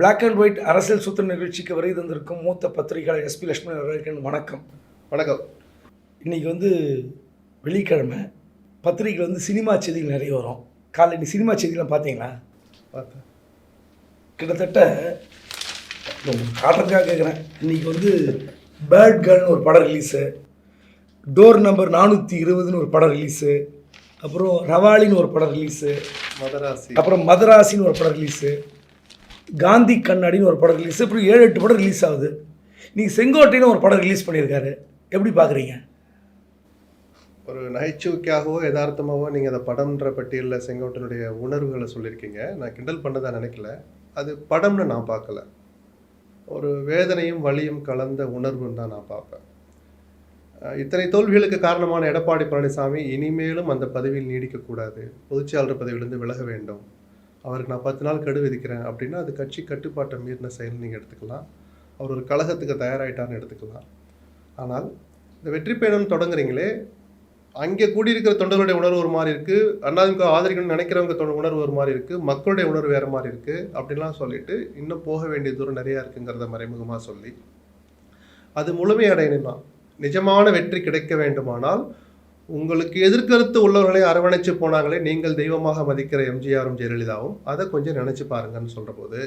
Black and white அரசியல் சூத்திர நிகழ்ச்சிக்கு வருகை தந்திருக்கும் மூத்த பத்திரிகையாளர் எஸ்பி லட்சுமி அவர்களுக்கு வணக்கம். வணக்கம். இன்றைக்கி வந்து வெள்ளிக்கிழமை பத்திரிகையில் வந்து சினிமா செய்திகள் நிறைய வரும். காலைல இன்னைக்கு சினிமா செய்திகள்லாம் பார்த்தீங்களா? பார்த்தேன். கிட்டத்தட்ட காட்டுறதுக்காக கேட்குறேன். இன்றைக்கி வந்து பேர்ட் கேர்ள்னு ஒரு படம் ரிலீஸு டோர் நம்பர் நானூற்றி இருபதுன்னு ஒரு படம் ரிலீஸு அப்புறம் ரவாலின்னு ஒரு படம் ரிலீஸு மதராசி. அப்புறம் மதராசின்னு ஒரு படம் ரிலீஸு காந்தி கண்ணாடின்னு ஒரு படம் ரிலீஸ் இப்படி ஏழு எட்டு படம் ரிலீஸ் ஆகுது. நீங்கள் செங்கோட்டைன்னு ஒரு படம் ரிலீஸ் பண்ணியிருக்காரு. எப்படி பார்க்குறீங்க? ஒரு நகைச்சுவைக்காகவோ யதார்த்தமாகவோ நீங்கள் அந்த படம்ன்ற பட்டியலில் செங்கோட்டனுடைய உணர்வுகளை சொல்லியிருக்கீங்க. நான் கிண்டல் பண்ணதாக நினைக்கல. அது படம்னு நான் பார்க்கல. ஒரு வேதனையும் வலியும் கலந்த உணர்வுன்னு தான் நான் பார்ப்பேன். இத்தனை தோல்விகளுக்கு காரணமான எடப்பாடி பழனிசாமி இனிமேலும் அந்த பதவியில் நீடிக்கக்கூடாது. பொதுச்செயலாளர் பதவியிலிருந்து விலக வேண்டும். அவருக்கு நான் பத்து நாள் கெடு விதிக்கிறேன் அப்படின்னா அது கட்சி கட்டுப்பாட்டை மீறின செயல் நீங்கள் எடுத்துக்கலாம். அவர் ஒரு கழகத்துக்கு தயாராகிட்டார்னு எடுத்துக்கலாம். ஆனால் இந்த வெற்றி பயணம் தொடங்குறீங்களே அங்கே கூடியிருக்கிற தொண்டர்களுடைய உணர்வு ஒரு மாதிரி இருக்குது அண்ணாதிமுக ஆதரிக்கணும்னு நினைக்கிறவங்க தொ- உணர்வு ஒரு மாதிரி இருக்கு மக்களுடைய உணர்வு வேறு மாதிரி இருக்கு அப்படின்லாம் சொல்லிட்டு இன்னும் போக வேண்டிய தூரம் நிறையா இருக்குங்கிறத மறைமுகமாக சொல்லி அது முழுமையடையணும் நிஜமான வெற்றி கிடைக்க வேண்டுமானால் உங்களுக்கு எதிர்கருத்து உள்ளவர்களை அரவணைச்சு போனாங்களே நீங்கள் தெய்வமாக மதிக்கிற எம்ஜிஆரும் ஜெயலலிதாவும் அதை கொஞ்சம் நினச்சி பாருங்கன்னு சொல்கிற போது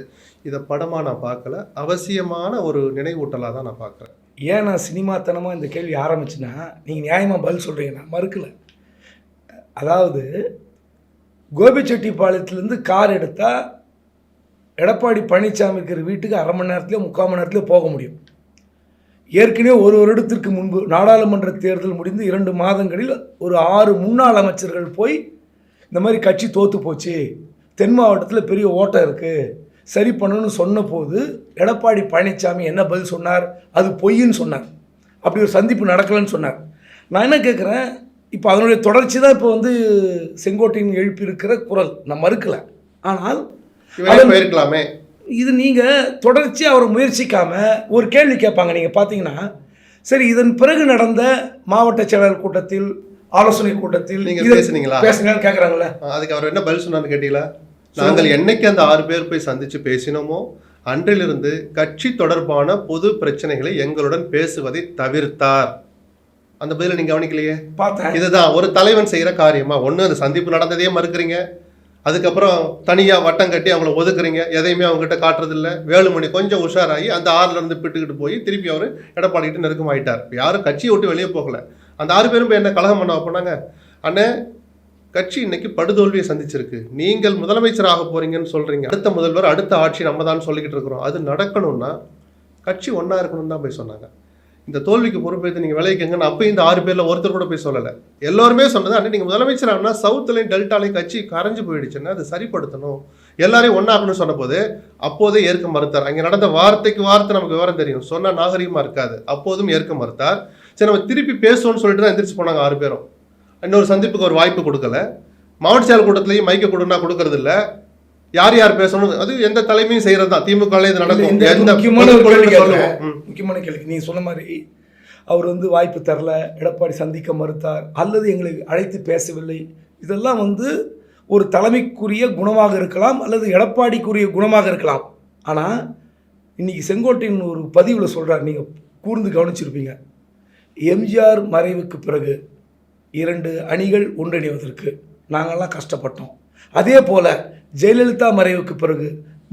இதை படமாக நான் பார்க்கல அவசியமான ஒரு நினைவூட்டலாக தான் நான் பார்க்குறேன் ஏன் நான் சினிமாத்தனமாக இந்த கேள்வி ஆரம்பிச்சுன்னா நீங்கள் நியாயமாக பதில் சொல்கிறீங்க நான் மறுக்கல. அதாவது கோபிச்செட்டிப்பாளையத்துலேருந்து கார் எடுத்தால் எடப்பாடி பழனிசாமி இருக்கிற வீட்டுக்கு அரை மணி நேரத்துலேயோ முக்கால் மணி நேரத்துலேயோ போக முடியும். ஏற்கனவே ஒரு வருடத்திற்கு முன்பு நாடாளுமன்ற தேர்தல் முடிந்து இரண்டு மாதங்களில் ஒரு ஆறு முன்னாள் அமைச்சர்கள் போய் இந்த மாதிரி கட்சி தோற்று போச்சு. தென் மாவட்டத்தில் பெரிய ஓட்டம் இருக்குது சரி பண்ணணும்னு சொன்னபோது எடப்பாடி பழனிசாமி என்ன பதில் சொன்னார்? அது பொய்ன்னு சொன்னார். அப்படி ஒரு சந்திப்பு நடக்கலைன்னு சொன்னார். நான் என்ன கேட்குறேன் இப்போ அதனுடைய தொடர்ச்சி தான் இப்போ வந்து செங்கோட்டையின் எழுப்பியிருக்கிற குரல். நான் மறுக்கலை. ஆனால் போயிருக்கலாமே. இது நீங்கள் தொடர்ச்சி அவரை முயற்சிக்காம ஒரு கேள்வி கேட்பாங்க. நீங்கள் பார்த்தீங்கன்னா சரி இதன் பிறகு நடந்த மாவட்ட செயலாளர் கூட்டத்தில் ஆலோசனை கூட்டத்தில் நீங்க இதை பேசுனீங்களா? பேசுனீங்களான்னு கேட்குறாங்களே அதுக்கு அவர் என்ன பதில் சொன்னான்னு கேட்டீங்களா? நாங்கள் என்னைக்கு அந்த ஆறு பேர் போய் சந்திச்சு பேசினோமோ அன்றிலிருந்து கட்சி தொடர்பான பொது பிரச்சனைகளை எங்களுடன் பேசுவதை தவிர்த்தார். அந்த பதிலை நீங்க கவனிக்கலையே? பார்த்தேன். இதுதான் ஒரு தலைவன் செய்யற காரியமா? ஒண்ணு அந்த சந்திப்பு நடந்ததையே மறுக்கிறீங்க. அதுக்கப்புறம் தனியாக வட்டம் கட்டி அவங்கள ஒதுக்குறீங்க. எதையுமே அவங்ககிட்ட காட்டுறதில்ல. வேலுமணி கொஞ்சம் உஷாராகி அந்த ஆறுல இருந்து பிட்டுக்கிட்டு போய் திருப்பி அவர் எடப்பாடிக்கிட்டு நெருக்கம் ஆகிட்டார் இப்போ யாரும் கட்சியை விட்டு வெளியே போகல. அந்த ஆறு பேரும் போய் என்ன கலகம் பண்ண போனாங்க? அண்ணே கட்சி இன்னைக்கு படுதோல்வியை சந்திச்சிருக்கு. நீங்கள் முதலமைச்சராக போறீங்கன்னு சொல்றீங்க. அடுத்த முதல்வர் அடுத்த ஆட்சி நம்ம தான் சொல்லிக்கிட்டு இருக்கிறோம். அது நடக்கணும்னா கட்சி ஒன்றா இருக்கணும்னு தான் போய் சொன்னாங்க. இந்த தோல்விக்கு பொறுப்பேற்று நீங்கள் விளைவிக்கங்கன்னு அப்போ இந்த ஆறு பேரில் ஒருத்தர் கூட போய் சொல்லலை. எல்லாருமே சொன்னது அன்றைக்கி நீங்கள் முதலமைச்சர் ஆனால் சவுத்துலையும் டெல்டாலையும் கட்சி கரைஞ்சு போயிடுச்சுன்னா அதை சரிப்படுத்தணும். எல்லாரையும் ஒன்னாக்கணும்னு சொன்னபோது அப்போதே ஏற்க மறுத்தார். அங்கே நடந்த வார்த்தைக்கு வார்த்தை நமக்கு விவரம் தெரியும். சொன்னால் நாகரிகமாக இருக்காது. அப்போதும் ஏற்க மறுத்தார். சரி நம்ம திருப்பி பேசுவோம்னு சொல்லிட்டு தான் எந்திரிச்சு போனாங்க ஆறு பேரும். இன்னொரு சந்திப்புக்கு ஒரு வாய்ப்பு கொடுக்கல. மாவட்ட செயல் கூட்டத்திலையும் மைக்க கொடுன்னா கொடுக்கறதில்ல. யார் யார் பேசணும்? அது எந்த தலைமையும் செய்யறது தான் திமுக இது நடக்கும். எந்த முக்கியமான ஒரு கேள்வி. முக்கியமான கேள்வி. நீங்கள் சொன்ன மாதிரி அவர் வந்து வாய்ப்பு தரல எடப்பாடி சந்திக்க மறுத்தார் அல்லது எங்களை அழைத்து பேசவில்லை. இதெல்லாம் வந்து ஒரு தலைமைக்குரிய குணமாக இருக்கலாம் அல்லது எடப்பாடிக்குரிய குணமாக இருக்கலாம். ஆனால் இன்னைக்கு செங்கோட்டையின் ஒரு பதிவில் சொல்கிறார் நீங்கள் கூர்ந்து கவனிச்சிருப்பீங்க. எம்ஜிஆர் மறைவுக்கு பிறகு இரண்டு அணிகள் ஒன்றிணைவதற்கு நாங்கள்லாம் கஷ்டப்பட்டோம். அதே போல் ஜெயலலிதா மறைவுக்கு பிறகு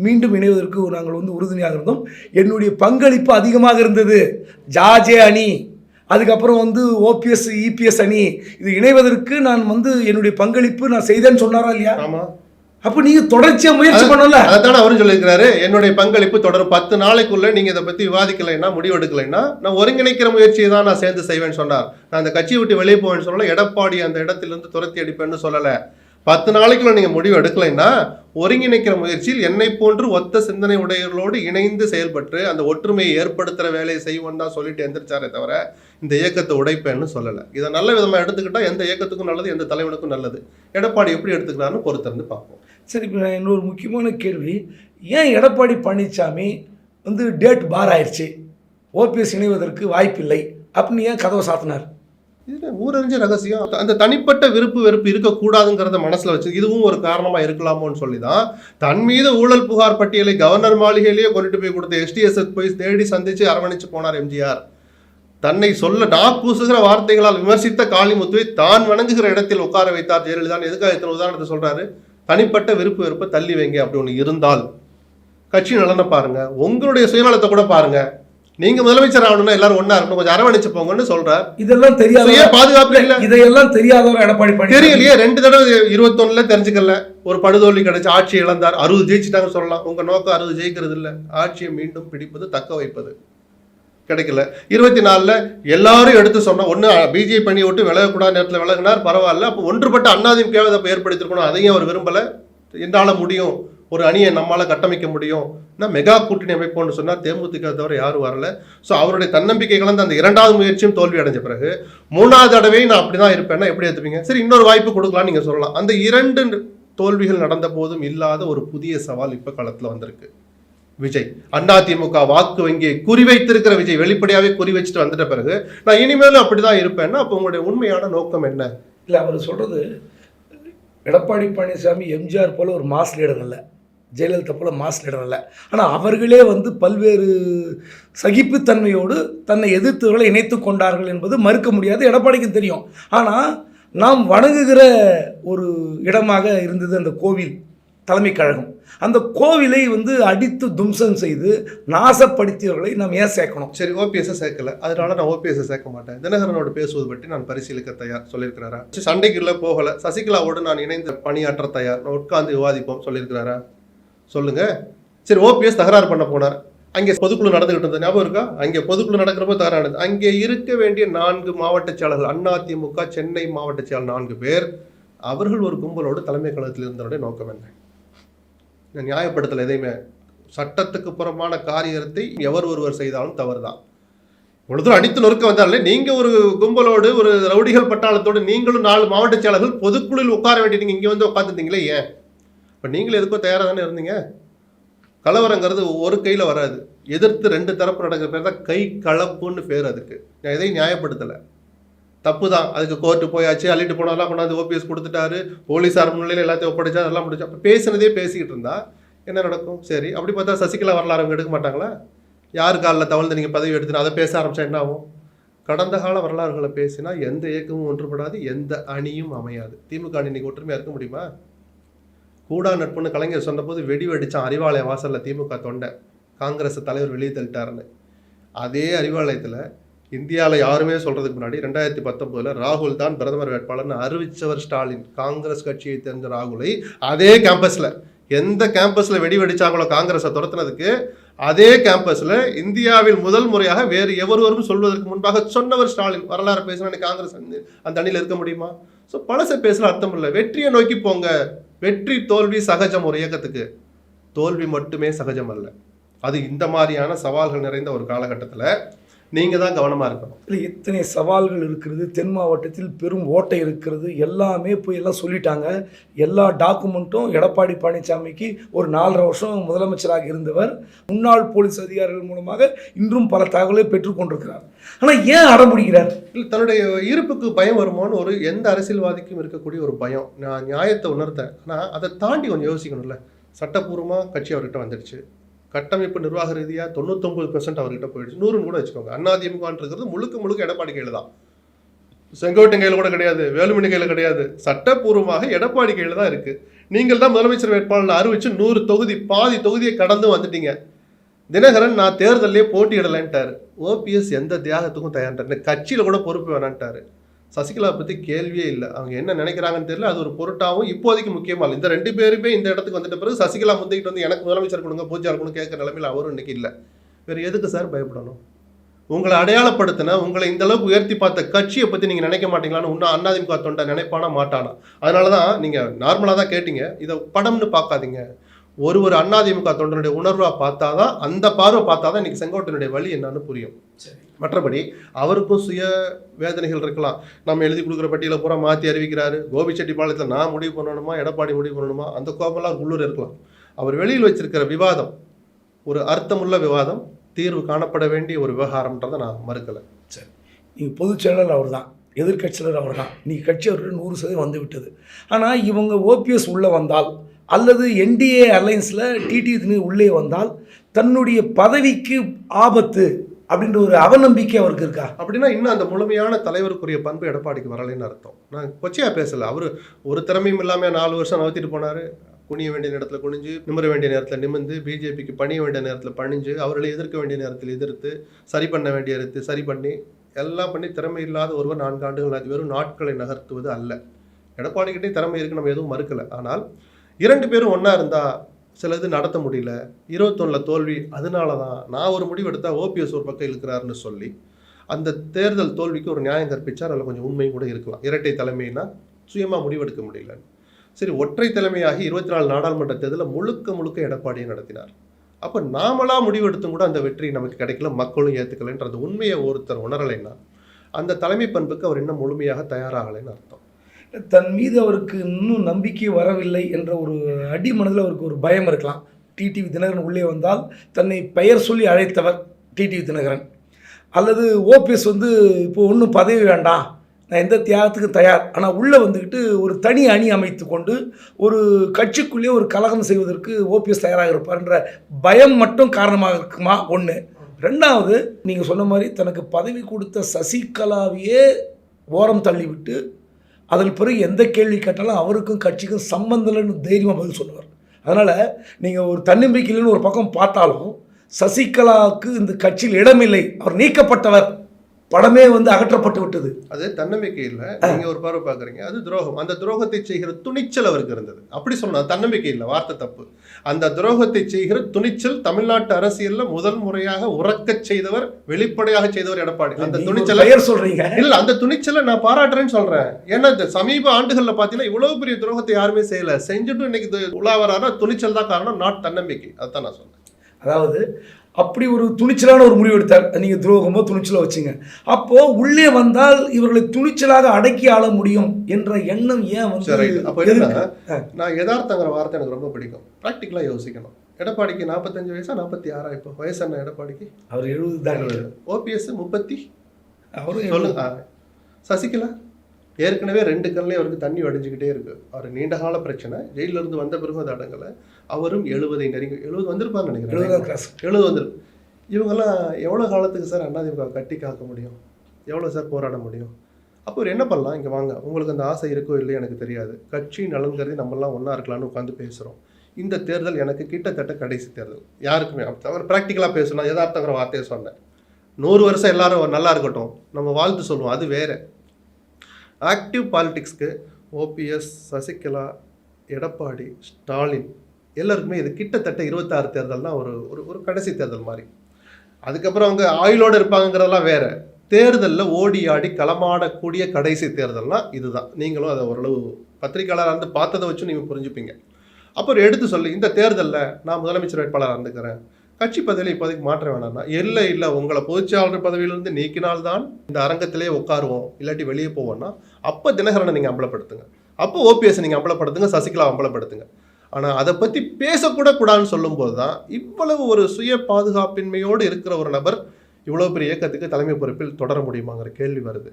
மீண்டும் இணைவதற்கு நாங்கள் வந்து உறுதுணையாக இருந்தோம். என்னுடைய பங்களிப்பு அதிகமாக இருந்தது. ஜாஜே அணி அதுக்கப்புறம் வந்து ஓபிஎஸ் இபிஎஸ் அணி இது இணைவதற்கு நான் வந்து என்னுடைய பங்களிப்பு நான் செய்தேன்னு சொன்னாரா இல்லையா? ஆமா. அப்போ நீங்கள் தொடர்ச்சியாக முயற்சி பண்ணல. அதைத்தானே அவரும் சொல்லியிருக்கிறாரு. என்னுடைய பங்களிப்பு தொடரும். பத்து நாளைக்குள்ள நீங்க இதை பத்தி விவாதிக்கலைன்னா முடிவு எடுக்கலைன்னா நான் ஒருங்கிணைக்கிற முயற்சியை தான் நான் சேர்ந்து செய்வேன்னு சொன்னார். நான் அந்த கட்சியை விட்டு வெளியே போவேன்னு சொல்லல எடப்பாடி அந்த இடத்திலிருந்து துரத்தி அடிப்பேன்னு சொல்லல. பத்து நாளைக்குள்ள நீங்கள் முடிவு எடுக்கலைன்னா ஒருங்கிணைக்கிற முயற்சியில் என்னை போன்று ஒத்த சிந்தனை உடையவர்களோடு இணைந்து செயல்பட்டு அந்த ஒற்றுமையை ஏற்படுத்துகிற வேலையை செய்வோம் தான் சொல்லிட்டு எந்திரிச்சாரே தவிர இந்த இயக்கத்தை உடைப்பேன்னு சொல்லலை. இதை நல்ல விதமாக எடுத்துக்கிட்டால் எந்த இயக்கத்துக்கும் நல்லது எந்த தலைவனுக்கும் நல்லது. எடப்பாடி எப்படி எடுத்துக்கிறான்னு பொறுத்திருந்து பார்ப்போம். சரி இப்போ நான் இன்னொரு முக்கியமான கேள்வி. ஏன் எடப்பாடி பழனிசாமி வந்து டேட் பார் ஆயிடுச்சு ஓபிஎஸ் இணைவதற்கு வாய்ப்பில்லை. அப்படின்னு ஏன் கதவை சாத்தினார்? இதில் ஊரறிஞ்ச ரகசியம். அந்த தனிப்பட்ட விருப்பு வெறுப்பு இருக்கக்கூடாதுங்கிறத மனசில் வச்சு இதுவும் ஒரு காரணமாக இருக்கலாமோன்னு சொல்லி தான் தன் மீது ஊழல் புகார் பட்டியலை கவர்னர் மாளிகையிலேயே கொண்டுட்டு போய் கொடுத்த எஸ்டிஎஸ்எஸ் போய் தேடி சந்தித்து அரவணைச்சு போனார் எம்ஜிஆர் தன்னை சொல்ல நாக்கூசுகிற வார்த்தைகளால் விமர்சித்த காளிமுத்துவை தான் வணங்குகிற இடத்தில் உட்கார வைத்தார் ஜெயலலிதா எதுக்காக இத்தனை உதாரணத்தை சொல்கிறாரு தனிப்பட்ட விருப்பு வெறுப்பை தள்ளி வைங்க அப்படி ஒன்று இருந்தால். கட்சி நலனை பாருங்கள் உங்களுடைய சுயநலத்தை கூட பாருங்கள் நீங்க முதலமைச்சர் ஆகணும்னா எல்லாரும் ஒண்ணா இருக்கணும். கொஞ்சம் அரவணைச்சு போங்கன்னு சொல்றார். இதெல்லாம் தெரியாத சுய பாதுகாப்பு இல்ல. இதையெல்லாம் தெரியாதவர் எடப்பாடி பழனிசாமி தெரியலையே ரெண்டு தடவை இருபத்தொன்னுல தெரிஞ்சுக்கல. ஒரு படுதோல்வி கிடைச்சு ஆட்சி இழந்தார். அறுபது ஜெயிச்சுட்டாங்க சொல்லலாம். உங்க நோக்கம் அறுபது ஜெயிக்கிறது இல்ல. ஆட்சியை மீண்டும் பிடிப்பது தக்க வைப்பது. கிடைக்கல. இருபத்தி நாலுல எல்லாரும் எடுத்து சொன்னா ஒண்ணு பிஜேபி பண்ணி விட்டு விலகக்கூடாத நேரத்தில் விலகினார் பரவாயில்ல. அப்போ ஒன்றுபட்ட அண்ணாதிமுகவை அதை ஏற்படுத்திருக்கணும் அதையும் அவர் விரும்பல. என்னால முடியும். ஒரு அணியை நம்மளால் கட்டமைக்க முடியும். நான் மெகா கூட்டணி அமைப்போம்னு சொன்னால் தேமுதிக தவிர யாரும் வரல. ஸோ அவருடைய தன்னம்பிக்கை கலந்து அந்த இரண்டாவது முயற்சியும் தோல்வி அடைஞ்ச பிறகு மூணாவது தடவை நான் அப்படிதான் இருப்பேன்னா எப்படி எடுத்துப்பீங்க? சரி இன்னொரு வாய்ப்பு கொடுக்கலாம்னு நீங்கள் சொல்லலாம். அந்த இரண்டு தோல்விகள் நடந்த போதும் இல்லாத ஒரு புதிய சவால் இப்போ களத்தில் வந்திருக்கு. விஜய். அதிமுக வாக்கு வங்கியை குறிவைத்திருக்கிற விஜய். வெளிப்படையாகவே குறி வச்சுட்டு வந்துட்ட பிறகு நான் இனிமேலும் அப்படி தான் இருப்பேன்னா அப்போ உங்களுடைய உண்மையான நோக்கம் என்ன? இல்லை அவர் சொல்கிறது எடப்பாடி பழனிசாமி எம்ஜிஆர் போல ஒரு மாஸ் லீடர் இல்லை ஜெயலலிதா போல மாஸ் லீடர் அல்ல. ஆனால் அவர்களே வந்து பல்வேறு சகிப்புத்தன்மையோடு தன்னை எதிர்த்தவர்களை இணைத்து கொண்டார்கள் என்பது மறுக்க முடியாது எடப்பாடிக்கும் தெரியும். ஆனால் நாம் வணங்குகிற ஒரு இடமாக இருந்தது அந்த கோவில் தலைமை கழகம். அந்த கோவிலை வந்து அடித்து தும்சம் செய்து நாசப்படுத்தியவர்களை நாம் ஏன் சேர்க்கணும்? சரி ஓபிஎஸ்ஸை சேர்க்கல. அதனால நான் ஓபிஎஸ்ஸை சேர்க்க மாட்டேன். தினகரனோட பேசுவது பற்றி நான் பரிசீலிக்க தயார் சொல்லியிருக்கிறாரா? சரி, சண்டைக்குள்ள போகல. சசிகலாவோடு நான் இணைந்து பணியாற்ற தயார். நான் உட்கார்ந்து விவாதிப்போம் சொல்லியிருக்கிறாரா? சொல்லுங்க. சரி ஓபிஎஸ் தகராறு பண்ண போனார். அங்கே பொதுக்குழு நடந்துகிட்டு இருந்தது. ஞாபகம் இருக்கா? அங்கே பொதுக்குழு நடக்கிறப்போ தகராறு அங்கே இருக்க வேண்டிய நான்கு மாவட்ட செயலர்கள் அதிமுக சென்னை மாவட்ட செயலர் நான்கு பேர் அவர்கள் ஒரு கும்பலோடு தலைமை கழகத்தில் இருந்தவருடைய நோக்கம் என்ன? நான் நியாயப்படுத்தலை எதையுமே. சட்டத்துக்கு புறமான காரியத்தை எவர் ஒருவர் செய்தாலும் தவறுதான். இவ்வளோ தூரம் அடித்து நொறுக்க வந்தாலே நீங்கள் ஒரு கும்பலோடு ஒரு ரவுடிகள் பட்டாளத்தோடு நீங்களும் நாலு மாவட்ட செயலர்கள் பொதுக்குழுவில் உட்கார வேண்டிய நீங்கள் இங்கே வந்து உட்காந்துருந்தீங்களே ஏன்? இப்போ நீங்களும் எதுக்கோ தயாராக தானே இருந்தீங்க? கலவரங்கிறது ஒரு கையில் வராது. எதிர்த்து ரெண்டு தரப்பு நடக்கிற பேர் தான் கை கலப்புன்னு பேர் அதுக்கு. நான் எதையும் நியாயப்படுத்தலை. தப்பு தான் அதுக்கு கோர்ட்டு போயாச்சு அள்ளிட்டு போனதெல்லாம் கொண்டாந்து ஓபிஎஸ் கொடுத்துட்டாரு போலீஸார் முன்னிலையில் எல்லாத்தையும் ஒப்படைச்சா அதெல்லாம் முடிச்சு அப்போ பேசினதே பேசிக்கிட்டு இருந்தா என்ன நடக்கும்? சரி. அப்படி பார்த்தா சசிகலா வரலாறு அவங்க எடுக்க மாட்டாங்களா? யார் காலில் தவழ்ந்து நீங்கள் பதவி எடுத்துனா அதை பேச ஆரம்பிச்சா என்ன ஆகும்? கடந்த கால வரலாறுகளை பேசினா எந்த இயக்கமும் ஒன்றுபடாது எந்த அணியும் அமையாது. திமுக அணி இன்னைக்கு ஒற்றுமையாக இருக்க முடியுமா? கூடா நட்புன்னு கலைஞர் சொன்னபோது வெடி வெடிச்சான் அறிவாலய வாசலில் திமுக தொண்டை. காங்கிரஸ் தலைவர் வெளியே தள்ளிட்டாருன்னு அதே அறிவாலயத்தில் இந்தியாவில் யாருமே சொல்கிறதுக்கு முன்னாடி ரெண்டாயிரத்தி பத்தொம்போதில் ராகுல் தான் பிரதமர் வேட்பாளர்னு அறிவிச்சவர் ஸ்டாலின். காங்கிரஸ் கட்சியை தெரிஞ்ச ராகுலை அதே கேம்பஸில் எந்த கேம்பஸில் வெடி வெடிச்சாங்களோ காங்கிரஸை துரத்துனதுக்கு அதே கேம்பஸில் இந்தியாவில் முதல் முறையாக வேறு எவருவரும் சொல்வதற்கு முன்பாக சொன்னவர் ஸ்டாலின். வரலாறு பேசினா காங்கிரஸ் அந்த- அந்த அணியில் இருக்க முடியுமா? ஸோ பழசை பேசல அர்த்தம் இல்லை. வெற்றியை நோக்கி போங்க. வெற்றி தோல்வி சகஜம் ஒரு இயக்கத்துக்கு. தோல்வி மட்டுமே சகஜம் அல்ல அது இந்த மாதிரியான சவால்கள் நிறைந்த ஒரு காலகட்டத்தில் நீங்க தான் கவனமா இருக்கணும். இல்லை இத்தனை சவால்கள் இருக்கிறது தென் மாவட்டத்தில் பெரும் ஓட்டை இருக்கிறது எல்லாமே போய் எல்லாம் சொல்லிட்டாங்க. எல்லா டாக்குமெண்ட்டும் எடப்பாடி பழனிசாமிக்கு ஒரு நாலரை வருஷம் முதலமைச்சராக இருந்தவர். முன்னாள் போலீஸ் அதிகாரிகள் மூலமாக இன்றும் பல தகவலை பெற்றுக்கொண்டிருக்கிறார் ஆனால் ஏன் அடம்பிடிக்கிறார்? இல்ல, தன்னுடைய இருப்புக்கு பயம் வருமான்னு ஒரு எந்த அரசியல்வாதிக்கும் இருக்கக்கூடிய ஒரு பயம். நான் நியாயத்தை உணர்த்தேன் ஆனால் அதை தாண்டி கொஞ்சம் யோசிக்கணும்ல. சட்டப்பூர்வமாக கட்சி அவர்கிட்ட வந்துடுச்சு. கட்டமைப்பு நிர்வாக ரீதியாக தொண்ணூத்தொம்பது பெர்சன்ட் அவர்கிட்ட போயிடுச்சு. நூறுன்னு கூட வச்சுக்கோங்க. அண்ணாதிமுகன்றது முழுக்க முழுக்க எடப்பாடி கையில் தான். செங்கோட்டன் கையில் கூட கிடையாது வேலுமணி கையில் கிடையாது. சட்டப்பூர்வமாக எடப்பாடி கையில் தான் இருக்கு. நீங்கள் தான் முதலமைச்சர் வேட்பாளர் அறிவிச்சு நூறு தொகுதி பாதி தொகுதியை கடந்து வந்துட்டீங்க. தினகரன் நான் தேர்தலே போட்டியிடலைன்ட்டாரு. ஓபிஎஸ் எந்த தியாகத்துக்கும் தயாரிட்டார் கட்சியில் கூட பொறுப்பு வேணான்ட்டார். சசிகலா பற்றி கேள்வியே இல்லை. அவங்க என்ன நினைக்கிறாங்கன்னு தெரியல. அது ஒரு பொருட்டாகவும் இப்போதைக்கு முக்கியமாக இல்லை. இந்த ரெண்டு பேருமே இந்த இடத்துக்கு வந்துட்ட பிறகு சசிகலா முந்திக்கிட்டு வந்து எனக்கு முதலமைச்சர் கொடுங்க பூஜா இருக்கணும் கேட்குற நிலைமையில் அவரும் இன்னைக்கு இல்லை. வேறு எதுக்கு சார் பயப்படணும்? உங்களை அடையாளப்படுத்தின உங்களை இந்த அளவுக்கு உயர்த்தி பார்த்த கட்சியை பற்றி நீங்கள் நினைக்க மாட்டீங்களான்னு இன்னும் அண்ணாதிமுக தொண்டை நினைப்பானா மாட்டானா? அதனால தான் நீங்கள் நார்மலாக தான் கேட்டீங்க. இதை படம்னு பார்க்காதீங்க. ஒரு ஒரு அண்ணாதிமுக தொண்டனுடைய உணர்வாக பார்த்தாதான் அந்த பார்வை பார்த்தாதான் இன்றைக்கி செங்கோட்டனுடைய வழி என்னன்னு புரியும். சரி. மற்றபடி அவருக்கும் சுய வேதனைகள் இருக்கலாம். நம்ம எழுதி கொடுக்குற பட்டியலை பூரா மாற்றி அறிவிக்கிறாரு. கோபிச்செட்டிப்பாளையத்தில் நான் முடிவு பண்ணணுமா எடப்பாடி முடிவு பண்ணணுமா அந்த கோபம்லாம் உள்ளூர் இருக்கலாம். அவர் வெளியில் வச்சிருக்கிற விவாதம் ஒரு அர்த்தமுள்ள விவாதம் தீர்வு காணப்பட வேண்டிய ஒரு விவகாரம்ன்றதை நான் மறுக்கலை. சரி. நீங்கள் பொதுச் அவர் தான் எதிர்க்கட்சியினர் அவர் தான் நீ கட்சி அவர்கிட்ட நூறு சதவீதம் வந்து விட்டது. ஆனால் இவங்க ஓபிஎஸ் உள்ளே வந்தால் அல்லது என்டிஏ அலைன்ஸில் டிடி உள்ளே வந்தால் தன்னுடைய பதவிக்கு ஆபத்து. அப்படின்ற ஒரு அவநம்பிக்கை அவருக்கு இருக்கா? அப்படின்னா இன்னும் அந்த முழுமையான தலைவருக்குரிய பண்பு எடப்பாடிக்கு வரலைன்னு அர்த்தம். நான் கொச்சையா பேசல. அவர் ஒரு திறமையும் இல்லாமல் நாலு வருஷம் நகர்த்திட்டு போனாரு. குனிய வேண்டிய நேரத்தில் குனிஞ்சு நிமிர வேண்டிய நேரத்தில் நிமிர்ந்து பிஜேபிக்கு பணிய வேண்டிய நேரத்தில் பணிஞ்சு அவர்களை எதிர்க்க வேண்டிய நேரத்தில் எதிர்த்து சரி பண்ண வேண்டிய நேரத்தில் சரி பண்ணி எல்லாம் பண்ணி திறமை இல்லாத ஒருவர் நான்கு ஆண்டுகள் அது வெறும் நாட்களை நகர்த்துவது அல்ல. எடப்பாடிக்கிட்டே திறமை இருக்கு நம்ம எதுவும் மறுக்கல. ஆனால் இரண்டு பேரும் ஒன்றா இருந்தால் சில இது நடத்த முடியல. இருபத்தொன்னில் தோல்வி அதனால தான் நான் ஒரு முடிவு எடுத்தால் ஓபிஎஸ் ஒரு பக்கம் இருக்கிறாருன்னு சொல்லி அந்த தேர்தல் தோல்விக்கு ஒரு நியாயம் கற்பிச்சார். அதில் கொஞ்சம் உண்மை கூட இருக்கலாம். இரட்டை தலைமைனா சுயமாக முடிவெடுக்க முடியல சரி ஒற்றை தலைமையாகி இருபத்தி நாலு நாடாளுமன்ற தேர்தலில் முழுக்க முழுக்க எடப்பாடியை நடத்தினார். அப்போ நாமளாக முடிவெடுத்தும் கூட அந்த வெற்றி நமக்கு கிடைக்கல. மக்களும் ஏற்றுக்கலைன்ற அந்த உண்மையை ஒருத்தர் உணரலைன்னா அந்த தலைமை பண்புக்கு அவர் இன்னும் முழுமையாக தயாராகலைன்னு அர்த்தம். தன் மீது அவருக்கு இன்னும் நம்பிக்கை வரவில்லை என்ற ஒரு அடி மனதில் அவருக்கு ஒரு பயம் இருக்கலாம். டிடிவி தினகரன் உள்ளே வந்தால் தன்னை பெயர் சொல்லி அழைத்தவர் டிடிவி தினகரன். அல்லது ஓபிஎஸ் வந்து இப்போ ஒன்றும் பதவி வேண்டாம் நான் எந்த தியாகத்துக்கும் தயார். ஆனால் உள்ளே வந்துக்கிட்டு ஒரு தனி அணி அமைத்து கொண்டு ஒரு கட்சிக்குள்ளே ஒரு கலகம் செய்வதற்கு ஓபிஎஸ் தயாராக இருப்பார்ன்ற பயம் மட்டும் காரணமாக இருக்குமா? ஒன்று. ரெண்டாவது நீங்கள் சொன்ன மாதிரி தனக்கு பதவி கொடுத்த சசிகலாவையே ஓரம் தள்ளிவிட்டு அதன் பிறகு எந்த கேள்வி கேட்டாலும் அவருக்கும் கட்சிக்கும் சம்பந்தம் இல்லைன்னு தைரியமாக பதில் சொல்லுவார். அதனால் நீங்கள் ஒரு தன்னம்பிக்கை இல்லைன்னு ஒரு பக்கம் பார்த்தாலும் சசிகலாவுக்கு இந்த கட்சியில் இடமில்லை. அவர் நீக்கப்பட்டவர். படமே வந்து அகற்றப்பட்டு விட்டது. அது தன்னம்பிக்கை இல்லை. நீங்க ஒரு பார்வை பார்க்குறீங்க. அது துரோகம். அந்த துரோகத்தை செய்கிற துணிச்சல் அவருக்கு இருந்தது. அப்படி சொன்னா தன்னம்பிக்கை இல்லை. வார்த்தை தப்பு. அந்த துரோகத்தை செய்கிற துணிச்சல் தமிழ்நாட்டு அரசியல்ல முதல் முறையாக உறக்கச் செய்தவர் வெளிப்படையாக செய்தவர் எடப்பாடி. அந்த துணிச்சலை சொல்றீங்க. இல்ல அந்த துணிச்சலை நான் பாராட்டுறேன்னு சொல்றேன். ஏன்னா இந்த சமீப ஆண்டுகள்ல பாத்தீங்கன்னா இவ்வளவு பெரிய துரோகத்தை யாருமே செய்யல. செஞ்சுட்டு இன்னைக்கு இது உலா வரானா துணிச்சல் தான் காரணம். நாட் தன்னம்பிக்கை. அதான் நான் சொன்னேன். அதாவது அப்படி ஒரு துணிச்சலான ஒரு முடிவு எடுத்தார். நீங்கள் துரோகமோ துணிச்சலோ வச்சுங்க. அப்போ உள்ளே வந்தால் இவர்களை துணிச்சலாக அடக்கி ஆள முடியும் என்ற எண்ணம் ஏன் வந்து அப்போ நான் யதார்த்தங்கிற வார்த்தை எனக்கு ரொம்ப பிடிக்கும். ப்ராக்டிக்கலா யோசிக்கணும். எடப்பாடிக்கு நாற்பத்தஞ்சு வயசா நாற்பத்தி ஆறா? இப்போ வயசு என்ன எடப்பாடிக்கு? அவர் எழுபது. தான் ஓபிஎஸ் முப்பத்தி? அவரும் சொல்லுங்க. சசிகலா? ஏற்கனவே ரெண்டு கண்ணிலே அவருக்கு தண்ணி வடிஞ்சுக்கிட்டே இருக்கு. அவர் நீண்ட கால பிரச்சனை. ஜெயில இருந்து வந்த பிறகும் அது அடங்கல. அவரும் எழுபதை நெருங்கி எழுபது வந்திருப்பான்னு நினைக்கிறேன். எழுபது வந்துருக்கு இவங்கெல்லாம் எவ்வளோ காலத்துக்கு சார் அண்ணாதிமுக கட்டி காக்க முடியும்? எவ்வளோ சார் போராட முடியும்? அப்போ ஒரு என்ன பண்ணலாம்? இங்கே வாங்க. உங்களுக்கு அந்த ஆசை இருக்கோ இல்லையோ எனக்கு தெரியாது. கட்சி நலன் கருதி நம்மலாம் ஒன்றா இருக்கலாம்னு உட்காந்து பேசுகிறோம் இந்த தேர்தல் எனக்கு கிட்டத்தட்ட கடைசி தேர்தல். யாருக்குமே அவர் ப்ராக்டிக்கலாக பேசணும். யதார்த்தங்கிற வார்த்தையை சொன்னேன். நூறு வருஷம் எல்லாரும் நல்லா இருக்கட்டும். நம்ம வாழ்த்து சொல்லுவோம். அது வேற. ஆக்டிவ் பாலிட்டிக்ஸ்க்கு ஓபிஎஸ் சசிகலா எடப்பாடி ஸ்டாலின் எல்லாருக்குமே இது கிட்டத்தட்ட இருபத்தாறு தேர்தல் தான் ஒரு ஒரு ஒரு கடைசி தேர்தல் மாதிரி. அதுக்கப்புறம் அவங்க ஆயுளோடு இருப்பாங்கங்கிறதெல்லாம் வேறு. தேர்தலில் ஓடி ஆடி களமாடக்கூடிய கடைசி தேர்தல்னால் இதுதான். நீங்களும் அதை ஓரளவு பத்திரிக்கையாளராக இருந்து பார்த்ததை வச்சு நீங்கள் புரிஞ்சுப்பீங்க. அப்புறம் எடுத்து சொல்லி இந்த தேர்தலில் நான் முதலமைச்சர் வேட்பாளராக இருந்துக்கிறேன். கட்சி பதவியில் இப்போதைக்கு மாற்ற வேணாம்னா இல்லை இல்லை உங்களை பொதுச்செயலாளர் பதவியிலிருந்து நீக்கினால்தான் இந்த அரங்கத்திலே உட்காருவோம் இல்லாட்டி வெளியே போவோம்னா அப்போ தினகரனை நீங்கள் அம்பலப்படுத்துங்க. அப்போ ஓபிஎஸ் நீங்கள் அம்பலப்படுத்துங்க சசிகலா அம்பலப்படுத்துங்க. ஆனால் அதை பற்றி பேசக்கூட கூடாதுன்னு சொல்லும்போது தான் இவ்வளவு ஒரு சுய பாதுகாப்பின்மையோடு இருக்கிற ஒரு நபர் இவ்வளவு பெரிய இயக்கத்துக்கு தலைமை பொறுப்பில் தொடர முடியுமாங்கிற கேள்வி வருது.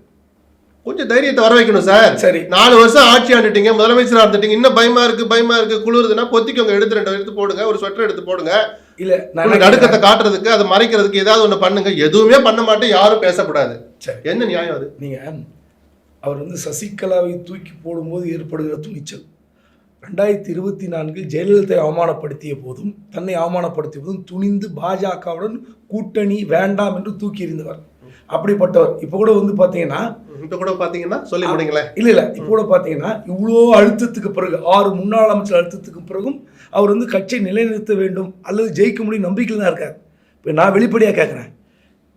கொஞ்சம் தைரியத்தை வர வைக்கணும் சார். சரி. நாலு வருஷம் ஆட்சி ஆண்டுட்டீங்க முதலமைச்சரா இருந்துட்டீங்க இன்னும் பயமா இருக்கு பயமா இருக்கு குளிருதுன்னா பொத்திக்கோங்க எடுத்து ரெண்டு எடுத்து போடுங்க ஒரு ஸ்வெட்டர் எடுத்து போடுங்க இல்ல நடுக்கத்தை காட்டுறதுக்கு அதை மறைக்கிறதுக்கு ஏதாவது ஒண்ணு பண்ணுங்க. எதுவுமே பண்ண மாட்டேன் யாரும் பேசக்கூடாது. சரி. என்ன நியாயம் அது? நீங்க அவர் வந்து சசிகலாவை தூக்கி போடும்போது ஏற்படுகிற துணிச்சல். ரெண்டாயிரத்தி இருபத்தி நான்கில் ஜெயலலிதாவை அவமானப்படுத்திய போதும் தன்னை அவமானப்படுத்திய போதும் துணிந்து பாஜகவுடன் கூட்டணி வேண்டாம் என்று தூக்கி எறிந்தவர். அப்படிப்பட்டவர். இப்போ கூட வந்து பார்த்தீங்கன்னா இப்ப கூட பாத்தீங்கன்னா சொல்லி முடிங்களேன் இல்லை இல்லை. இப்போ கூட பார்த்தீங்கன்னா இவ்வளோ அழுத்தத்துக்கு பிறகு ஆறு முன்னாள் அமைச்சர் அழுத்தத்துக்கு பிறகும் அவர் வந்து கட்சியை நிலைநிறுத்த வேண்டும் அல்லது ஜெயிக்க முடியும் நம்பிக்கையில் தான் இருக்கார். இப்போ நான் வெளிப்படையாக கேட்குறேன்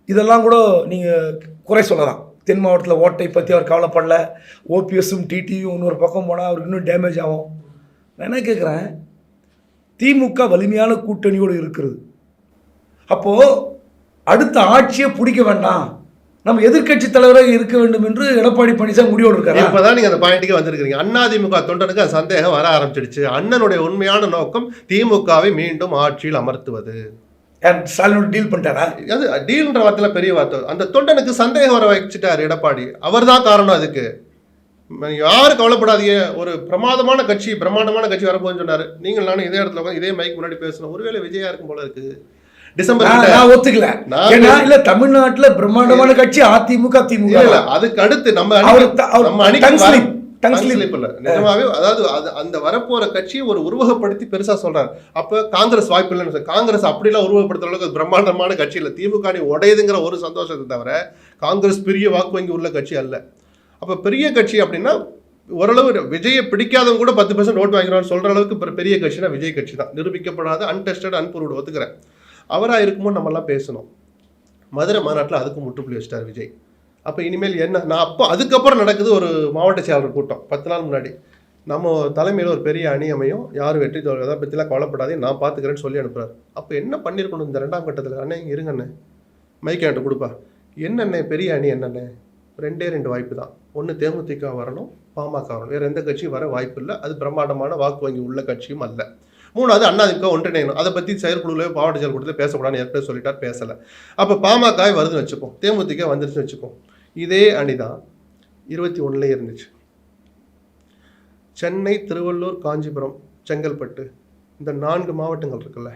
இதெல்லாம் கூட நீங்கள் குறை சொல்லலாம். தென் மாவட்டத்தில் ஓட்டை பற்றி அவர் கவலைப்படல. ஓபிஎஸும் டிடியும் இன்னொரு பக்கம் போனால் அவருக்கு இன்னும் டேமேஜ் ஆகும். நான் என்ன கேட்குறேன் திமுக வலிமையான கூட்டணியோடு இருக்கிறது. அப்போது அடுத்த ஆட்சியை பிடிக்க வேண்டாம். நம்ம எதிர்க்கட்சி தலைவராக இருக்க வேண்டும் என்று எடப்பாடி பழனிசாமி முடிவோடு இருக்காரு? இப்பதான் நீங்க அந்த பாயிண்ட்டுக்கு வந்திருக்கீங்க அண்ணாதிமுக தொண்டனுக்கு சந்தேகம் வர ஆரம்பிச்சிடுச்சு. அண்ணனுடைய உண்மையான நோக்கம் திமுகவை மீண்டும் ஆட்சியில் அமர்த்துவது. ஸ்டாலினோட டீல் பண்ணிட்டாரா? அது டீல்ன்ற வார்த்தையில பெரிய வார்த்தை. அந்த தொண்டனுக்கு சந்தேகம் வர வச்சுட்டார் எடப்பாடி. அவர்தான் காரணம் அதுக்கு. யாரும் கவலைப்படாதீங்க. ஒரு பிரமாதமான கட்சி பிரம்மாண்டமான கட்சி வரப்போகுதுன்னு சொன்னாரு. நீங்கள் நானும் இதே இடத்துல இதே மைக் முன்னாடி பேசணும். ஒருவேளை விஜயா இருக்கும் போல இருக்கு. டிசம்பர் நான் ஒத்துக்கல. ஏன்னா இல்ல தமிழ்நாட்டுல பிரம்மாண்டமான கட்சி அதிமுக திமுக. இல்ல, அதுக்கு அடுத்து நம்ம நம்ம இல்ல. நிஜமாவே அதாவது அது- அந்த வரப்போற கட்சியை ஒரு உருவகப்படுத்தி பெருசா சொல்றாரு. அப்ப காங்கிரஸ் வாய்ப்பு இல்லைன்னு காங்கிரஸ் அப்படிலாம் உருவகப்படுத்துற அளவுக்கு பிரம்மாண்டமான கட்சி இல்ல. திமுக உடையுதுங்கிற ஒரு சந்தோஷத்தை தவிர காங்கிரஸ் பெரிய வாக்கு வங்கி உள்ள கட்சி அல்ல. அப்ப பெரிய கட்சி அப்படின்னா ஓரளவு விஜயை பிடிக்காதவங்க கூட பத்து பெர்சன்ட் ஓட்டு வாங்கிறான்னு சொல்ற அளவுக்கு பெரிய- பெரிய கட்சினா விஜய் கட்சி தான். நிரூபிக்கப்படாத அன்டெஸ்டட் அன்புரோடு ஒத்துக்கிறேன். அவராக இருக்கும்போது நம்மெல்லாம் பேசணும். மதுரை மாநாட்டில் அதுக்கு முற்றுப்புள்ளி வச்சிட்டார் விஜய். அப்போ இனிமேல் என்ன நான் அப்போ அதுக்கப்புறம் நடக்குது ஒரு மாவட்ட செயலாளர் கூட்டம் பத்து நாள் முன்னாடி. நம்ம தலைமையில் ஒரு பெரிய அணி அமையும் யார் வெற்றி தோல்வி அதை பற்றிலாம் கவலைப்படாதே நான் பார்த்துக்கிறேன்னு சொல்லி அனுப்புறாரு. அப்போ என்ன பண்ணியிருக்கணும் இந்த ரெண்டாம் கட்டத்தில்? அண்ணே இருங்கண்ணே மைக் என்கிட்ட கொடுப்பா. என்னண்ணே பெரிய அணி என்னண்ணே ரெண்டே ரெண்டு வாய்ப்பு தான். ஒன்று தேமுதிக வரணும் பாமக வரணும். வேறு எந்த கட்சியும் வர வாய்ப்பு இல்லை. அது பிரம்மாண்டமான வாக்கு வங்கி உள்ள கட்சியும் அல்ல. மூணாவது அண்ணாதிமுக ஒன்றிணையணும். அதை பற்றி செயற்குழுவில் மாவட்ட செயற்குழுவில் பேசக்கூடாதுன்னு ஏற்கனவே சொல்லிட்டார் பேசலை. அப்போ பாமக வருதுன்னு வச்சுப்போம். தேமுதிக வந்துருச்சுன்னு வச்சுப்போம். இதே அணி தான் இருபத்தி ஒன்றுலேயே இருந்துச்சு. சென்னை திருவள்ளூர் காஞ்சிபுரம் செங்கல்பட்டு இந்த நான்கு மாவட்டங்கள் இருக்குல்ல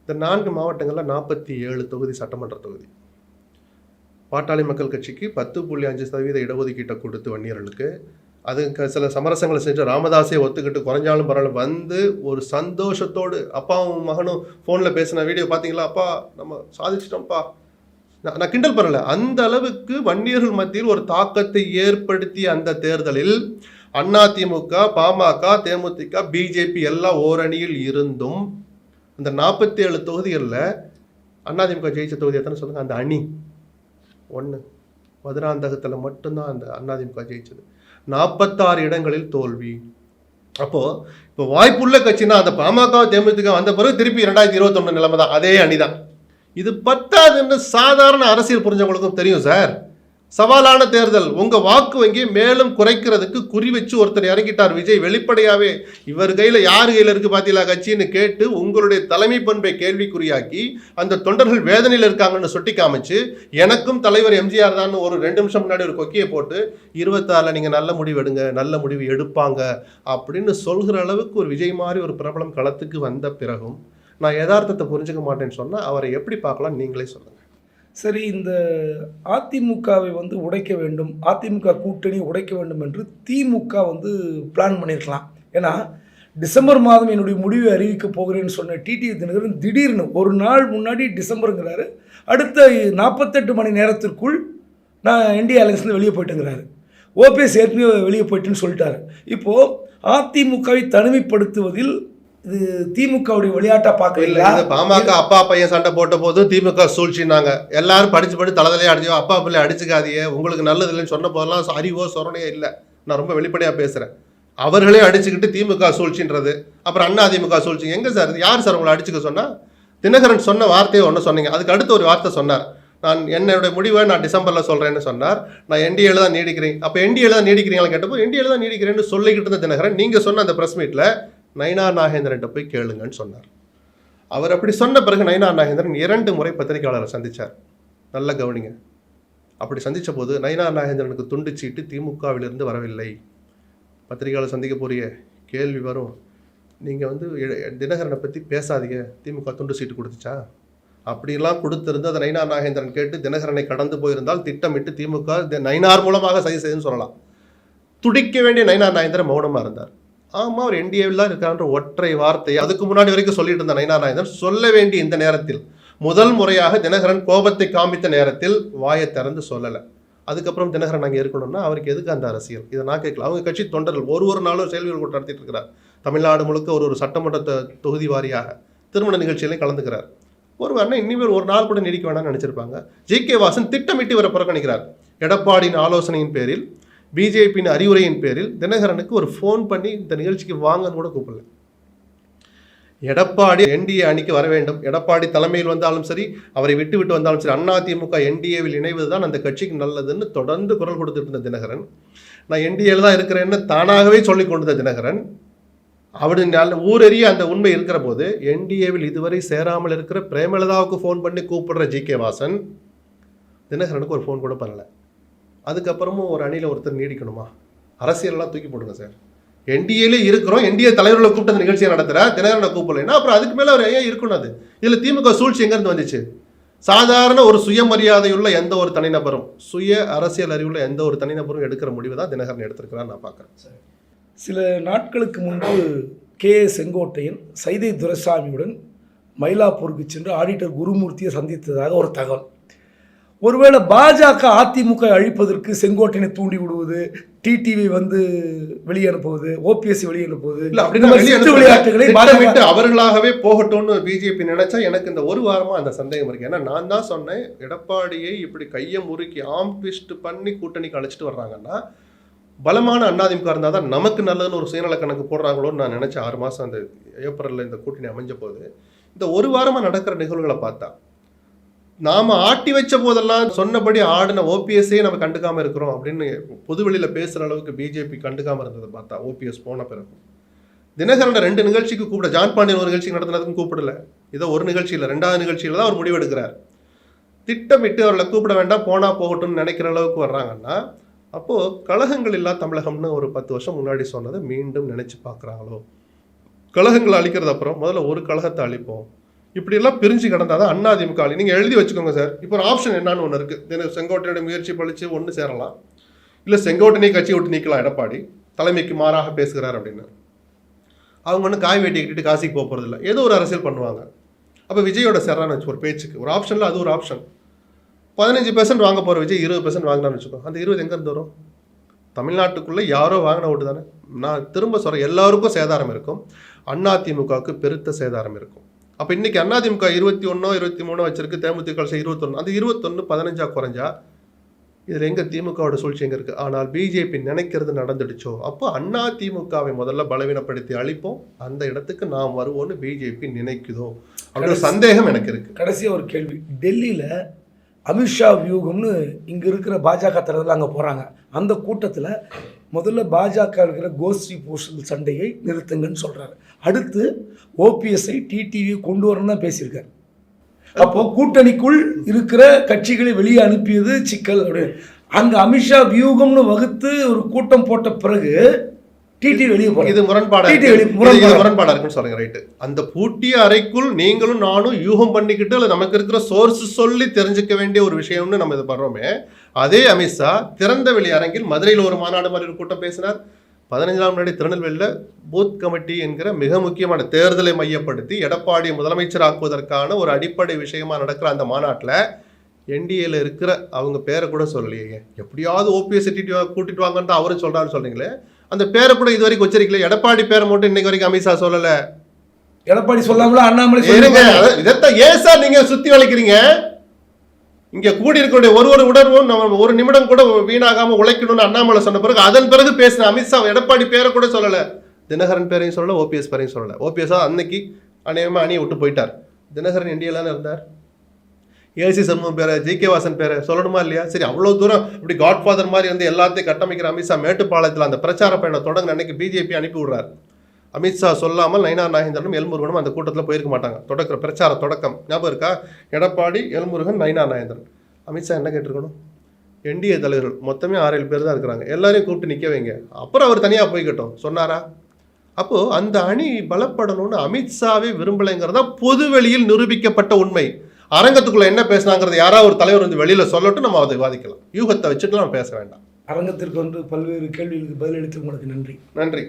இந்த நான்கு மாவட்டங்களில் நாற்பத்தி ஏழு தொகுதி சட்டமன்ற தொகுதி. பாட்டாளி மக்கள் கட்சிக்கு பத்து புள்ளி அஞ்சு சதவீத இடஒதுக்கீட்டை கொடுத்து வன்னியர்களுக்கு அதுக்கு சில சமரசங்களை செஞ்சு ராமதாஸே ஒத்துக்கிட்டு குறைஞ்சாலும் பரவாயில்ல. வந்து ஒரு சந்தோஷத்தோடு அப்பாவும் மகனும் ஃபோனில் பேசின வீடியோ பார்த்தீங்களா? அப்பா நம்ம சாதிச்சிட்டோம்ப்பா. நான் நான் கிண்டல் பண்ணல. அந்த அளவுக்கு வன்னியர்கள் மத்தியில் ஒரு தாக்கத்தை ஏற்படுத்திய அந்த தேர்தலில் அதிமுக பாமக தேமுதிக பிஜேபி எல்லாம் ஓரணியில் இருந்தும் அந்த நாற்பத்தி ஏழு தொகுதிகளில் அதிமுக ஜெயிச்ச தொகுதி எத்தனை சொல்லுங்கள் அந்த அணி. ஒன்று மதுராந்தகத்தில் மட்டும்தான் அந்த அதிமுக ஜெயிச்சது. நாற்பத்தாறு இடங்களில் தோல்வி. அப்போது இப்போ வாய்ப்புள்ள கட்சினா அந்த பாமக தேமுதிக வந்த பிறகு திருப்பி ரெண்டாயிரத்தி இருபத்தொன்னு நிலைமை தான். அதே அணிதான். இது பத்தாதுன்னு சாதாரண அரசியல் புரிஞ்சவங்களுக்கும் தெரியும் சார். சவாலான தேர்தல். உங்கள் வாக்கு வங்கியை மேலும் குறைக்கிறதுக்கு குறி வச்சு ஒருத்தர் இறங்கிட்டார் விஜய் வெளிப்படையாகவே இவர் கையில் யார் கையில் இருக்குது பார்த்தீங்களா கட்சின்னு கேட்டு உங்களுடைய தலைமை பண்பை கேள்விக்குறியாக்கி அந்த தொண்டர்கள் வேதனையில் இருக்காங்கன்னு சுட்டி காமிச்சு எனக்கும் தலைவர் எம்ஜிஆர் தான் ஒரு ரெண்டு நிமிஷம் முன்னாடி ஒரு கொக்கியை போட்டு இருபத்தாறுல நீங்கள் நல்ல முடிவு எடுங்க நல்ல முடிவு எடுப்பாங்க அப்படின்னு சொல்கிற அளவுக்கு ஒரு விஜய் மாதிரி ஒரு பிரபலம் களத்துக்கு வந்த பிறகும் நான் யதார்த்தத்தை புரிஞ்சுக்க மாட்டேன்னு சொன்னால் அவரை எப்படி பார்க்கலாம் நீங்களே சொல்லுங்கள் சரி இந்த அதிமுகவை வந்து உடைக்க வேண்டும் அதிமுக கூட்டணி உடைக்க வேண்டும் என்று திமுக வந்து பிளான் பண்ணியிருக்கலாம். ஏன்னா டிசம்பர் மாதம் என்னுடைய முடிவை அறிவிக்க போகிறேன்னு சொன்ன டிடி தினகரன் திடீர்னு ஒரு நாள் முன்னாடி டிசம்பருங்கிறாரு. அடுத்த நாற்பத்தெட்டு மணி நேரத்திற்குள் நான் இந்தியா அலையன்ஸ்லேருந்து வெளியே போயிட்டுங்கிறாரு. ஓபிஎஸ் ஏற்கனவே வெளியே போயிட்டுன்னு சொல்லிட்டாரு. இப்போது அதிமுகவை தனிமைப்படுத்துவதில் இது திமுகவுடைய விளையாட்டா இது பாமக அப்பா பையன் சண்டை போட்ட போது திமுக சூழ்ச்சினாங்க. எல்லாரும் படிச்சு படிச்சு தலைதலையே அடிச்சோ அப்பா பிள்ளை அடிச்சுக்காதீங்க உங்களுக்கு நல்லது இல்லைன்னு சொன்ன போதெல்லாம் அறிவோ சொரணையோ இல்லை. நான் ரொம்ப வெளிப்படையா பேசுறேன். அவர்களே அடிச்சுக்கிட்டு திமுக சூழ்ச்சின்றது அப்புறம் அண்ணா திமுக சூழ்ச்சி. எங்க சார்? இது? யார் சார் உங்களை அடிச்சுக்க சொன்னா? தினகரன் சொன்ன வார்த்தையை ஒன்று சொன்னீங்க. அதுக்கு அடுத்து ஒரு வார்த்தை சொன்னார். நான் என்னோட முடிவை நான் டிசம்பர்ல சொல்றேன்னு சொன்னார். நான் என்டிஏல தான் நீடிக்கிறேன். அப்போ என்டிஏல தான் நீடிக்கிறீங்களா கேட்டப்போ என்டிஏல தான் நீடிக்கிறேன்னு சொல்லிக்கிட்டு இருந்த தினகரன் நீங்க சொன்ன அந்த பிரஸ் மீட்ல நயனார் நாகேந்திரன்ட்ட போய் கேளுங்கன்னு சொன்னார். அவர் அப்படி சொன்ன பிறகு நயனார் நாகேந்திரன் இரண்டு முறை பத்திரிகையாளரை சந்தித்தார் நல்ல கவனிங்க. அப்படி சந்தித்த போது நயனார் நாகேந்திரனுக்கு துண்டு சீட்டு திமுகவிலிருந்து வரவில்லை. பத்திரிகையாளர் சந்திக்க போறிய கேள்வி வரும். நீங்கள் வந்து தினகரனை பற்றி பேசாதீங்க. திமுக துண்டு சீட்டு கொடுத்துச்சா? அப்படிலாம் கொடுத்திருந்து அதை நயினார் நாகேந்திரன் கேட்டு தினகரனை கடந்து போயிருந்தால் திட்டமிட்டு திமுக தி- நயினார் மூலமாக சதி செய்யுன்னு சொல்லலாம். துடிக்க வேண்டிய நயினார் நாகேந்திரன் மௌனமாக இருந்தார். ஆமாம் அவர் என்டிஏவில் தான் இருக்கான்ற ஒற்றை வார்த்தை அதுக்கு முன்னாடி வரைக்கும் சொல்லிட்டு இருந்த நயனாராயணன் சொல்ல வேண்டிய இந்த நேரத்தில் முதல் முறையாக தினகரன் கோபத்தை காமித்த நேரத்தில் வாயை திறந்து சொல்லலை. அதுக்கப்புறம் தினகரன் அங்கே இருக்கணும்னா அவருக்கு எதுக்கு அந்த அரசியல்? இதை நான் கேட்கல. அவங்க கட்சி தொண்டர்கள் ஒரு ஒரு நாளும் செயல்கள் கூட்டம் நடத்திட்டு இருக்கிறார். தமிழ்நாடு முழுக்க ஒரு ஒரு சட்டமன்ற தொகுதி வாரியாக திருமண நிகழ்ச்சியிலையும் கலந்துக்கிறார். ஒரு இனிமேல் ஒரு நாள் கூட நீடிக்க வேண்டாம்னு நினச்சிருப்பாங்க. ஜி கே வாசன் திட்டமிட்டு இவரை புறக்கணிக்கிறார். எடப்பாடியின் ஆலோசனையின் பேரில் பிஜேபியின் அறிவுரையின் பேரில் தினகரனுக்கு ஒரு ஃபோன் பண்ணி இந்த நிகழ்ச்சிக்கு வாங்கன்னு கூட கூப்பிடல. எடப்பாடி என்டிஏ அணிக்கு வர வேண்டும். எடப்பாடி தலைமையில் வந்தாலும் சரி அவரை விட்டு விட்டு வந்தாலும் சரி அதிமுக என்டிஏவில் இணைவது தான் அந்த கட்சிக்கு நல்லதுன்னு தொடர்ந்து குரல் கொடுத்துட்டு இருந்த தினகரன். நான் என்டிஏல தான் இருக்கிறேன்னு தானாகவே சொல்லிக் கொண்டிருந்த தினகரன் அப்படி நல்ல ஊரறிய அந்த உண்மை இருக்கிற போது என்டிஏவில் இதுவரை சேராமல் இருக்கிற பிரேமலதாவுக்கு ஃபோன் பண்ணி கூப்பிடுற ஜி கே வாசன் தினகரனுக்கு ஒரு ஃபோன் கூட பண்ணலை. அதுக்கப்புறமும் ஒரு அணியில் ஒருத்தர் நீடிக்கணுமா? அரசியலெல்லாம் தூக்கி போடுங்க சார். என்டிஏலே இருக்கிறோம். என்டிஏ தலைவர்களை கூப்பிட்டு அந்த நிகழ்ச்சியை நடத்துகிற தினகரனை கூப்பிடலைன்னா அப்புறம் அதுக்கு மேலே அவர் ஏன் இருக்கணும் அது? இதில் திமுக சூழ்ச்சி எங்கேருந்து வந்துச்சு? சாதாரண ஒரு சுயமரியாதையுள்ள எந்த ஒரு தனிநபரும் சுய அரசியல் அறிவுள்ள எந்த ஒரு தனிநபரும் எடுக்கிற முடிவு தான் தினகரன் எடுத்திருக்கிறான்னு நான் பார்க்குறேன் சில நாட்களுக்கு முன்பு கே. செங்கோட்டையன் சைதை துரைசாமியுடன் மயிலாப்பூருக்கு சென்று ஆடிட்டர் குருமூர்த்தியை சந்தித்ததாக ஒரு தகவல். ஒருவேளை பாஜக அதிமுக அழிப்பதற்கு செங்கோட்டையனை தூண்டி விடுவது டிடிவி வந்து வெளியே அனுப்புவது ஓபிஎஸ் வெளியே அனுப்புவது இல்ல அப்படி இந்த மாதிரி சித்து விளையாட்டுகளை விட்டு அவர்களாகவே போகட்டும்னு பிஜேபி நினைச்சா எனக்கு இந்த ஒரு வாரமா அந்த சந்தேகம் இருக்கு. ஏன்னா நான் தான் சொன்னேன் எடப்பாடியை இப்படி கையை முறுக்கி ஆம் ட்விஸ்ட் பண்ணி கூட்டணிக்கு அழைச்சிட்டு வர்றாங்கன்னா பலமான அண்ணாதிமுக இருந்தால் தான் நமக்கு நல்லதுன்னு ஒரு சுயநல கணக்கு போடுறாங்களோன்னு நான் நினைச்சேன் ஆறு மாசம் அந்த ஏப்ரல்ல இந்த கூட்டணி அமைஞ்ச போது இந்த ஒரு வாரமா நடக்கிற நிகழ்வுகளை பார்த்தா நாம ஆட்டி வச்ச போதெல்லாம் சொன்னபடி ஆடின ஓபிஎஸ்ஸே நம்ம கண்டுக்காம இருக்கிறோம் அப்படின்னு பொதுவெளியில பேசுற அளவுக்கு பிஜேபி கண்டுக்காம இருந்ததை பார்த்தா ஓபிஎஸ் போன பிறகு. தினகரனை ரெண்டு நிகழ்ச்சிக்கு கூப்பிட ஜான் பாண்டியன் ஒரு நிகழ்ச்சி நடத்தினதுக்கும் கூப்பிடல. இதோ ஒரு நிகழ்ச்சியில் ரெண்டாவது நிகழ்ச்சியில் தான் அவர் முடிவெடுக்கிறார். திட்டமிட்டு அவர்களை கூப்பிட வேண்டாம் போனா போகட்டும்னு நினைக்கிற அளவுக்கு வர்றாங்கன்னா அப்போ கழகங்கள் இல்லா தமிழகம்னு ஒரு பத்து வருஷம் முன்னாடி சொன்னதை மீண்டும் நினைச்சு பார்க்குறாங்களோ? கழகங்களை அழிக்கிறது அப்புறம் முதல்ல ஒரு கழகத்தை அழிப்போம். இப்படியெல்லாம் பிரிஞ்சு கிடந்தால் தான் அண்ணாதிமுக நீங்கள் எழுதி வச்சுக்கோங்க சார். இப்போ ஒரு ஆப்ஷன் என்னன்னு ஒன்று இருக்குது செங்கோட்டையோட முயற்சி பழிச்சு ஒன்று சேரலாம். இல்லை செங்கோட்டனை கட்சி விட்டு நீக்கலாம் எடப்பாடி. தலைமைக்கு மாறாக பேசுகிறார் அப்படின்னு. அவங்க ஒன்றும் காய் வெட்டி கட்டிட்டு காசிக்கு போக போகிறதில்ல ஏதோ ஒரு அரசியல் பண்ணுவாங்க. அப்போ விஜயோட சேர்றான்னு வச்சு ஒரு பேச்சுக்கு. ஒரு ஆப்ஷனில் அது ஒரு ஆப்ஷன் பதினஞ்சு பெர்சன்ட் வாங்க போகிற விஜய் இருபது பெர்சன்ட் வாங்கினான்னு வச்சுக்கோ. அந்த இருபது எங்கேருந்து வரும்? தமிழ்நாட்டுக்குள்ளே யாரோ வாங்கின ஓட்டு தானே. நான் திரும்ப சொல்கிறேன் எல்லாருக்கும் சேதாரம் இருக்கும். அதிமுகவுக்கு பெருத்த சேதாரம் இருக்கும். அப்போ இன்னைக்கு அதிமுக இருபத்தி ஒன்றோ இருபத்தி மூணோ வச்சிருக்கு தேமுதிக கடைசி இருபத்தொன்று அந்த இருபத்தொன்று பதினஞ்சா குறைஞ்சா இதில் எங்கே திமுகவோட சூழ்ச்சி எங்கே இருக்குது ஆனால் பிஜேபி நினைக்கிறது நடந்துடுச்சோ? அப்போ அண்ணா திமுகவை முதல்ல பலவீனப்படுத்தி அழிப்போம். அந்த இடத்துக்கு நாம் வருவோம்னு பிஜேபி நினைக்குதோ? அப்படின்ற சந்தேகம் எனக்கு இருக்கு. கடைசியாக ஒரு கேள்வி. டெல்லியில் அமித்ஷா வியூகம்னு இங்கே இருக்கிற பாஜக தலைவர்கள் அங்கே போகிறாங்க அந்த கூட்டத்தில் முதல்ல பாஜக இருக்கிற கோஷ்டி பூஷல் சண்டையை நிறுத்துங்கன்னு சொல்கிறாரு அடுத்து ஓபிஎஸ்ஐ டிடிவி கொண்டு வரணும் தான் பேசியிருக்காரு. அப்போ கூட்டணிக்குள் இருக்கிற கட்சிகளை வெளியே அனுப்பியது சிக்கல். அப்படின்னு அங்கே அமித்ஷா வியூகம்னு வகுத்து ஒரு கூட்டம் போட்ட பிறகு டிடி வெளியே போகிறது இது முரண்பாடா TT இருக்கு. வெளி- இது- முரண்பாடா. இது முரண்பாடா. இருக்குன்னு சொல்லுங்க ரைட்டு. அந்த பூட்டிய அறைக்குள் நீங்களும் நானும் யூகம் பண்ணிக்கிட்டு இல்லை நமக்கு இருக்கிற சோர்ஸ் சொல்லி தெரிஞ்சுக்க வேண்டிய ஒரு விஷயம்னு நம்ம இது பண்றோமே அதே அமித்ஷா திறந்த வெளி அரங்கில் மதுரையில் ஒரு மாநாடு மாதிரி ஒரு கூட்டம் பேசினார். பதினஞ்சாம் முன்னாடி திருநெல்வேலியில் பூத் கமிட்டி என்கிற மிக முக்கியமான தேர்தலை மையப்படுத்தி எடப்பாடி முதலமைச்சராக்குவதற்கான ஒரு அடிப்படை விஷயமா நடக்கிற அந்த மாநாட்டில் என்டிஏல இருக்கிற அவங்க பேரை கூட சொல்லலையே. எப்படியாவது ஓபிஎஸ் கூட்டிட்டு வாங்கன்னு தான் அவரும் சொல்றாரு சொல்றீங்களே. அந்த பேரை கூட இது வரைக்கும் உச்சரிக்கல எடப்பாடி பேரை மட்டும் இன்னைக்கு வரைக்கும் அமித்ஷா சொல்லல. எடப்பாடி சொல்லாமல அண்ணாமலை இதைத்தான் ஏன் சார் நீங்க சுத்தி வளைக்கிறீங்க? இங்கே கூடி இருக்கக்கூடிய ஒரு ஒரு உணர்வும். நம்ம ஒரு நிமிடம் கூட வீணாகாமல் உழைக்கணும்னு அண்ணாமலை சொன்ன பிறகு அதன் பிறகு பேசின அமித்ஷா எடப்பாடி பேரை கூட சொல்லலை. தினகரன் பேரையும் சொல்லலை ஓபிஎஸ் பேரையும் சொல்லலை. ஓபிஎஸ்ஸா அன்னைக்கு அநேகமாக அணியை விட்டு போயிட்டார். தினகரன் இந்தியாவில் இருந்தார்? ஏசி சண்முகம் பேரை ஜி கே வாசன் பேரை சொல்லணுமா இல்லையா? சரி அவ்வளோ தூரம் இப்படி காட்ஃபாதர் மாதிரி வந்து எல்லாத்தையும் கட்டமைக்கிற அமித்ஷா மேட்டுப்பாளையத்தில் அந்த பிரச்சார பயணம் தொடங்க அன்னைக்கு பிஜேபி அனுப்பி விடுறாரு. அமித்ஷா சொல்லாமல் நைனா நாகேந்திரனும் எல்முருகனும் அந்த கூட்டத்தில் போயிருக்க மாட்டாங்க. தொடக்கிற பிரச்சார தொடக்கம். ஞாபகம் இருக்கா? எடப்பாடி எல்முருகன் நைனா நாகேந்திரன். அமித்ஷா என்ன கேட்டிருக்கணும்? என்டிஏ தலைவர்கள். மொத்தமே ஆறு ஏழு பேர் தான் இருக்கிறாங்க. எல்லாரையும் கூப்பிட்டு நிற்க வைங்க. அப்புறம் அவர் தனியாக போய்க்கட்டும். சொன்னாரா? அப்போ அந்த அணி பலப்படணும்னு அமித்ஷாவே விரும்பலைங்கிறதா பொது வெளியில் நிரூபிக்கப்பட்ட உண்மை. அரங்கத்துக்குள்ள என்ன பேசுனாங்கிறது யாராவது ஒரு தலைவர் வந்து வெளியில சொல்லட்டும் நம்ம அதை விவாதிக்கலாம். யூகத்தை வச்சுட்டு நம்ம பேச வேண்டாம். அரங்கத்திற்கு வந்து பல்வேறு கேள்விகளுக்கு பதிலளித்து உங்களுக்கு நன்றி. நன்றி.